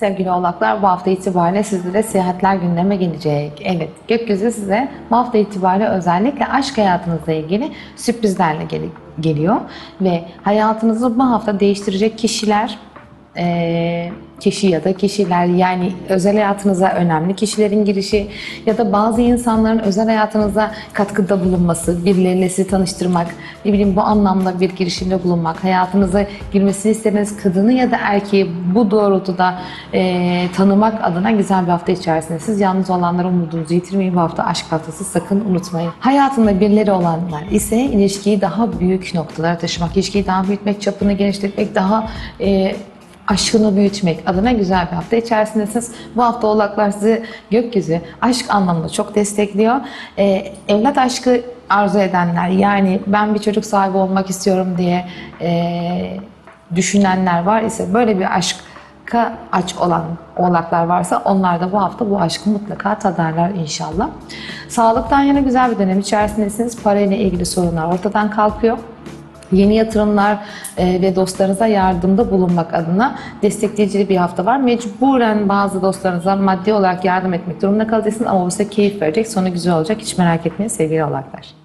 Sevgili oğlaklar bu hafta itibariyle sizlere seyahatler gündeme gelecek. Evet gökyüzü size bu hafta itibariyle özellikle aşk hayatınızla ilgili sürprizlerle gel- geliyor. Ve hayatınızı bu hafta değiştirecek kişiler, eee, kişi ya da kişiler yani özel hayatınıza önemli kişilerin girişi ya da bazı insanların özel hayatınıza katkıda bulunması, birileriyle sizi tanıştırmak, ne bileyim bu anlamda bir girişimde bulunmak, hayatınıza girmesini istediğiniz kadını ya da erkeği bu doğrultuda eee, tanımak adına güzel bir hafta içerisinde. Siz yalnız olanlara umudunuzu yitirmeyin. Bu hafta aşk haftası sakın unutmayın. Hayatında birileri olanlar ise ilişkiyi daha büyük noktalara taşımak, ilişkiyi daha büyütmek, çapını genişletmek, daha eee aşkını büyütmek adına güzel bir hafta içerisindesiniz. Bu hafta oğlaklar sizi gökyüzü aşk anlamında çok destekliyor. Ee, evlat aşkı arzu edenler yani ben bir çocuk sahibi olmak istiyorum diye e, düşünenler var ise böyle bir aşka aç olan oğlaklar varsa onlar da bu hafta bu aşkı mutlaka tadarlar inşallah. Sağlıktan yana güzel bir dönem içerisindesiniz. Parayla ilgili sorunlar ortadan kalkıyor yeni yatırımlar e, ve dostlarınıza yardımda bulunmak adına destekleyici bir hafta var. Mecburen bazı dostlarınıza maddi olarak yardım etmek durumunda kalacaksınız ama bu size keyif verecek, sonu güzel olacak. Hiç merak etmeyin sevgili oğlaklar.